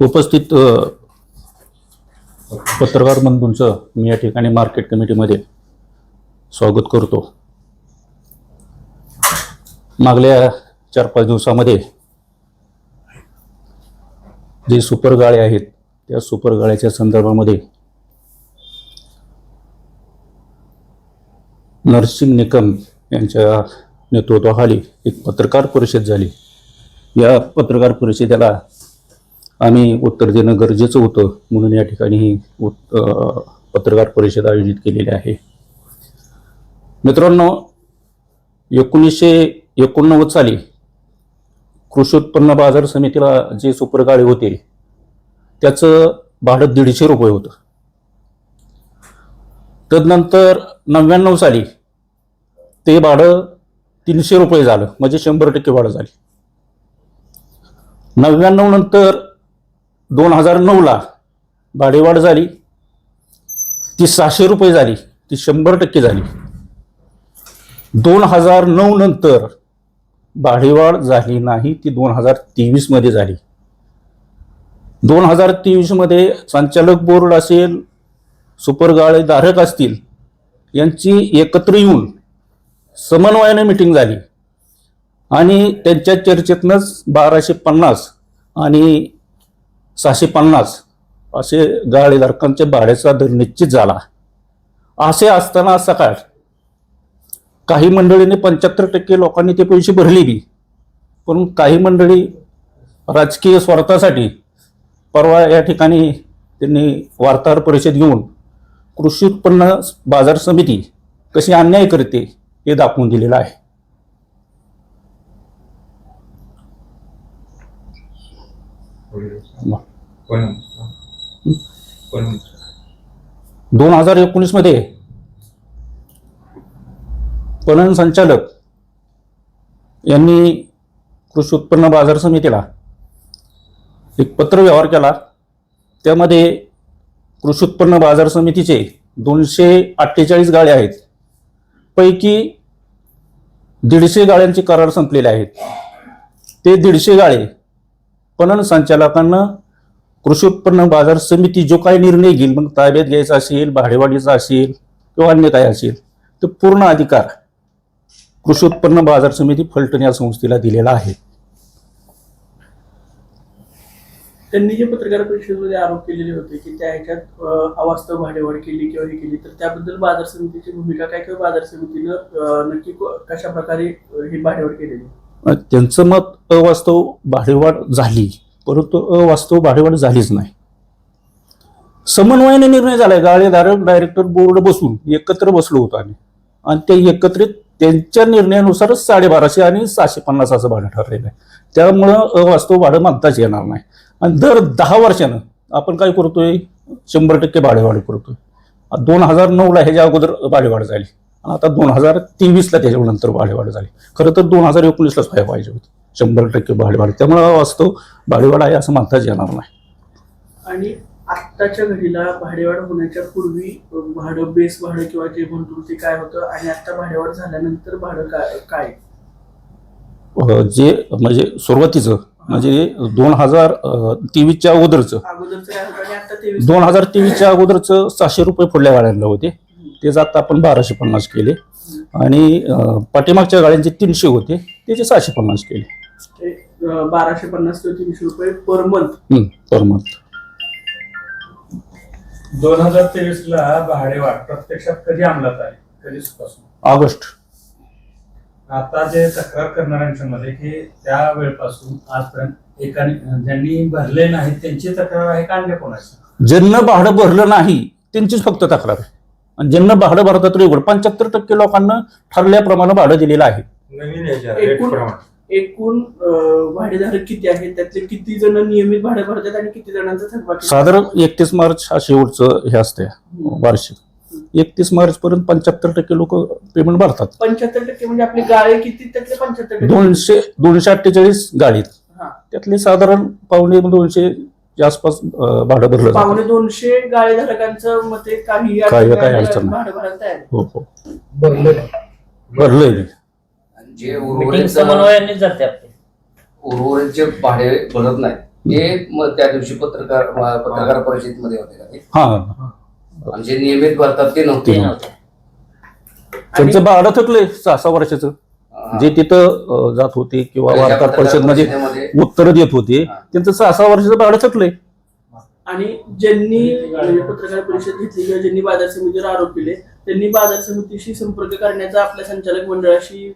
उपस्थित पत्रकार बंधूंचं मी या ठिकाणी मार्केट कमिटीमध्ये स्वागत करतो. मागल्या चार पाच दिवसामध्ये जे सुपर गाळे आहेत त्या सुपर गाळ्याच्या संदर्भामध्ये नरसिंग निकम यांच्या नेतृत्वाखाली एक पत्रकार परिषद झाली. या पत्रकार परिषदेला आम्ही उत्तर देणं गरजेचं होतं म्हणून या ठिकाणी ही पत्रकार परिषद आयोजित केलेली आहे. मित्रांनो एकोणीसशे एकोणनव्वद साली कृषी उत्पन्न बाजार समितीला जे सुपरगाळे होते त्याचं भाडं दीडशे रुपये होतं. तदनंतर नव्याण्णव साली ते भाडं तीनशे रुपये झालं म्हणजे शंभर टक्के भाडं झाली. नव्याण्णव नंतर दोन हजार नऊला भाडेवाढ झाली. ती सहाशे रुपये झाली. ती शंभर टक्के झाली. दोन हजार नऊ नंतर भाडेवाढ झाली नाही. ती दोन हजार तेवीसमध्ये झाली. दोन हजार तेवीसमध्ये संचालक बोर्ड असेल सुपरगाळे धारक असतील यांची एकत्र येऊन समन्वयाने मिटिंग झाली. आणि त्यांच्या चर्चेतनंच बाराशे पन्नास आणि सहाशे पन्नास असे गाळेधारकांच्या भाड्याचा दर निश्चित झाला. असे असताना सकाळ काही मंडळीने पंच्याहत्तर टक्के लोकांनी ते पैसे भरले बी. पण काही मंडळी राजकीय स्वार्थासाठी परवा या ठिकाणी त्यांनी वार्ताहर परिषद घेऊन कृषी उत्पन्न बाजार समिती कशी अन्याय करते हे दाखवून दिलेलं आहे. दोन हजार एकोणीसमध्ये पणन संचालक यांनी कृषी उत्पन्न बाजार समितीला एक पत्र व्यवहार केला. त्यामध्ये कृषी उत्पन्न बाजार समितीचे दोनशे अठ्ठेचाळीस गाळे आहेत. पैकी दीडशे गाळ्यांचे करार संपलेले आहेत. ते दीडशे गाळे पणन संचालकांना कृषी उत्पन्न बाजार समिती जो काही निर्णय घेईल मग ताब्यात घ्यायचा असेल भाडेवाढीचा असेल किंवा अन्य काय असेल तर पूर्ण अधिकार कृषी उत्पन्न बाजार समिती फलटण या संस्थेला दिलेला आहे. त्यांनी जे पत्रकार परिषदेमध्ये आरोप केलेले होते की त्या ह्याच्यात अवास्तव भाडेवाढ केली किंवा हे केली तर त्याबद्दल बाजार समितीची भूमिका काय किंवा बाजार समितीनं नक्की कशा प्रकारे ही भाडेवाढ केलेली? त्यांचं मत अवास्तव भाडेवाढ झाली. परंतु अवास्तव भाडेवाढ झालीच नाही. समन्वयाने निर्णय झालाय. गाळेधारक डायरेक्टर बोर्ड बसून एकत्र बसलो होतो आम्ही. आणि ते एकत्रित त्यांच्या निर्णयानुसारच साडेबाराशे आणि सहाशे पन्नास असं भाडं ठरलेलं आहे. त्यामुळं अवास्तव भाडं मागताच येणार नाही. आणि दर दहा वर्षानं आपण काय करतोय? शंभर टक्के भाडेवाढ करतोय. दोन हजार नऊला ह्याच्या अगोदर भाडेवाढ झाली. आणि आता दोन हजार तेवीसला त्याच्यानंतर भाडेवाढ झाली. खरं तर दोन हजार एकोणीसलाच व्हायला पाहिजे होती. शंभर टक्के भाडेवाढ. त्यामुळे वास्तव भाडेवाढ आहे असं म्हणताच येणार नाही. आणि आत्ताच्या घडीला भाडेवाढ होण्याच्या पूर्वी भाडं बेस भाडं किंवा जे म्हणतो ते काय होतं आणि आता भाडेवाढ झाल्यानंतर भाडं काय? जे म्हणजे सुरुवातीचं म्हणजे दोन हजार तेवीसच्या अगोदरचं. दोन हजार तेवीसच्या अगोदरचं सहाशे रुपये पुढल्या गाड्यांना होते. तेच आता आपण बाराशे पन्नास केले. आणि पाठीमागच्या गाड्यांचे तीनशे होते. त्याचे सहाशे पन्नास केले. बाराशे पन्नास ते तीनशे रुपये पर मंथ पर मंथ दोन हजार तेवीस ला भाडेवाढ प्रत्यक्षात कधी अंमलात आली? कधीपासून ऑगस्ट. आता जे तक्रार करणाऱ्यांच्या मध्ये की त्या वेळपासून आजपर्यंत एकाने ज्यांनी भरले नाहीत त्यांची तक्रार आहे का अन्य कोणाची? ज्यांना भाडं भरलं नाही त्यांचीच फक्त तक्रार आहे. आणि ज्यांना भाडं भरतात रेगुलर पंच्याहत्तर टक्के लोकांना ठरल्याप्रमाणे भाडं दिलेलं आहे. नवीन याच्या एकूण-. एकूण भाडेधारक किती आहेत? त्यातले किती जण नियमित भाडे भरतात आणि किती जणांचा थकबाकी साधारण एकतीस मार्च हा शेवटचं हे असते वार्षिक. एकतीस मार्च पर्यंत पंच्याहत्तर टक्के लोक पेमेंट भरतात. पंच्याहत्तर टक्के म्हणजे आपले गाळे किती? त्यातले पंच्याहत्तर दोनशे दोनशे अठ्ठेचाळीस गाडीत हा. त्यातले साधारण पावणे दोनशे च्या आसपास भाडं भरलं पावणे दोनशे गाळे धारकांचं मते काही काही- अडचण. हो हो. भरलंय. जे उर्वरित समन्वयाने जाते आपली उर्वरित जे भाडे भरत नाही हे मग त्या दिवशी पत्रकार पत्रकार परिषदेमध्ये होते का ते? हा आणि जे नियमित भरतात ते नव्हते ते नव्हते. त्यांचं भाडं थकलंय सहा सहा वर्षाचं हा. जे तिथं अं, जात होते किंवा ज्या वार्ताहर पत्रकार परिषदमध्ये परिषदेमध्ये उत्तर देत होते हा. त्यांचं सहा सहा वर्षाचं भाडं थकलंय आणि ज्यांनी म्हणजे पत्रकार परिषद घेतली किंवा ज्यांनी बाजार समितीवर आरोप केले त्यांनी बाजार समितीशी संपर्क करण्याचा आपल्या संचालक मंडळाशी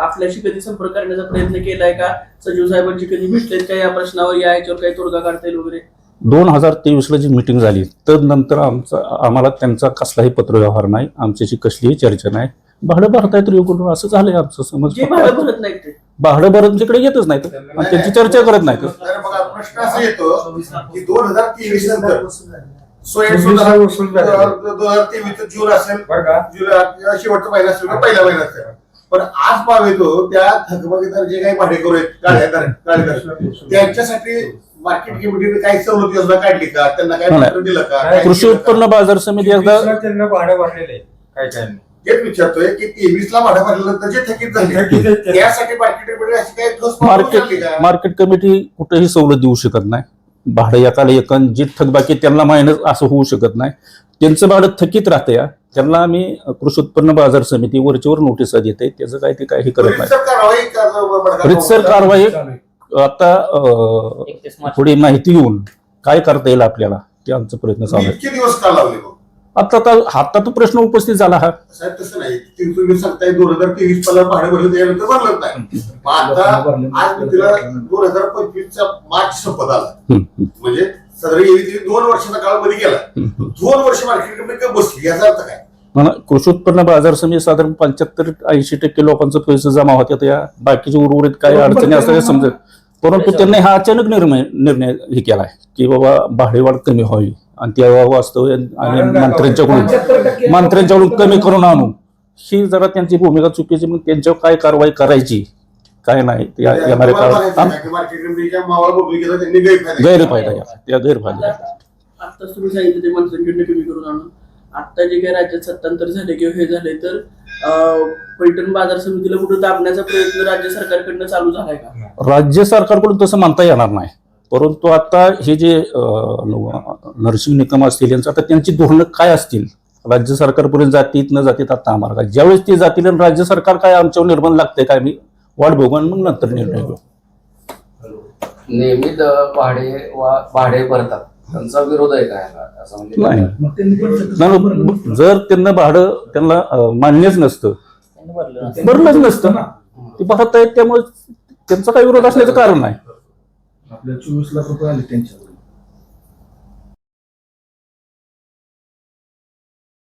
आपल्याशी कधी संपर्क करण्याचा प्रयत्न केलाय का? सचिव साहेबांची कधी भेटलेत का? या प्रश्नावर या याच्यावर काही तोडगा काढता येईल वगैरे? दोन हजार तेवीसला जी मिटिंग झाली तर नंतर आमचा आम्हाला त्यांचा कसलाही पत्रव्यवहार नाही आमच्याशी कसलीही चर्चा नाही. भाडं भरता येत रेग्युलर असं झालंय आमचं समज. जे भाडं भरत नाहीत ते. भाडं भरत तिकडे येतच नाहीत. आणि त्यांची चर्चा करत नाहीत. तर बघा प्रश्न असा येतो की दोन हजार तेवीस नंतर हजार तेवीस जून असेल बरं का जुलै शेवटचा महिना असेल पहिला महिना असेल पण आज पाव येतो त्या थकबाकीदार जे काही भाडेकरू आहेत गाड्यादार गाडीदार त्यांच्यासाठी मार्केट कमिटीने काही सवलत योजना काढली का त्यांना नाही. पत्र दिलं का नाही, कृषी दिलं का? उत्पन्न बाजार समिती एकदा वीसला त्यांना भाडं भरलेलं आहे काय काय नाही. हेच विचारतोय की तेवीस ला भाडं भरल्यानंतर जे थकीत झाले थकीत आहेत ते. त्यासाठी मार्केट कमिटी अशी काही ठोस पावलं उचलली मार्केट का? मार्केट कमिटी कुठेही सवलत देऊ शकत नाही भाडं एकाला एकन जी थकबाकी त्यांना मायनस असं होऊ शकत नाही. त्यांचं भाडं थकीत राहतं या त्यांना आम्ही कृषी उत्पन्न बाजार समिती वरचीवर नोटिसा देते त्याचं काय ते काही करत नाही. रीतसर कारवाई आहे. आता थोडी माहिती घेऊन काय करता येईल आपल्याला ते आमचा प्रयत्न चालू आहे. आता आता आता तो प्रश्न उपस्थित झाला हा. साहेब तसं नाही. ती तुम्ही सांगताय दोन हजार तेवीस मला भाडे भरलं त्यानंतर भरलं नाही. मग आता आज मी तिला दोन हजार पंचवीसचा मार्च संपत आला. म्हणजे साधारण तिवी दोन वर्षाचा काळामध्ये गेला. दोन वर्ष मार्केट कमिटी का बसली याचा अर्थ काय? म्हणा, कृषी उत्पन्न बाजार समिती साधारण पंच्याहत्तर ऐंशी टक्के लोकांचे पैसे जमा होते. या बाकीचे उर्वरित काही अडचणी असतात हे समजत परंतु त्यांनी हा अचानक निर्णय निर्णय हे केलाय की बाबा भाडेवाढ कमी व्हावी आणि त्या वास्तव आणि मंत्र्यांच्याकडून मंत्र्यांच्याकडून कमी करून आणू. ही जरा त्यांची भूमिका चुकीची मग त्यांच्यावर काय कारवाई करायची? काय नाही. ते या- येणाऱ्या तुम्हाला काळात म्हणायचं आहे की मार्केट कमिटीच्या मावाला भूमिकेचा त्यांनी गैरफायदा त्या गैरफायदा. आत्ताच तुम्ही सांगितलं ते मंत्र्यांकडनं कमी करून आणून आता जे काही राज्यात सत्तांतर झाले किंवा हे झाले तर पैठण बाजार समितीला कुठं दाबण्याचा प्रयत्न राज्य सरकारकडनं चालू झालाय का? राज्य सरकारकडून तसं म्हणता येणार नाही. परंतु आता हे जे अं, न- नर्सिंग निकम असतील यांचं आता त्यांची धोरणं काय असतील? राज्य सरकारपर्यंत जातीत न जातीत आता आम्हाला काय? ज्यावेळेस ते जातील आणि राज्य सरकार काय आमच्यावर निर्बंध लागते काय? मी वाट बघू आणि मग नंतर निर्णय घेऊ. नियमित अं, भाडे वा भाडे भरतात. त्यांचा विरोध आहे काय असं म्हणजे नाही. जर त्यांना भाडं त्यांना मान्यच नसतं. भरलंच नसतं ना. ते भरत आहेत त्यामुळे त्यांचा काही विरोध असण्याचं कारण नाही. आपल्या चोवीस लाख रुपये आले त्यांच्याकडून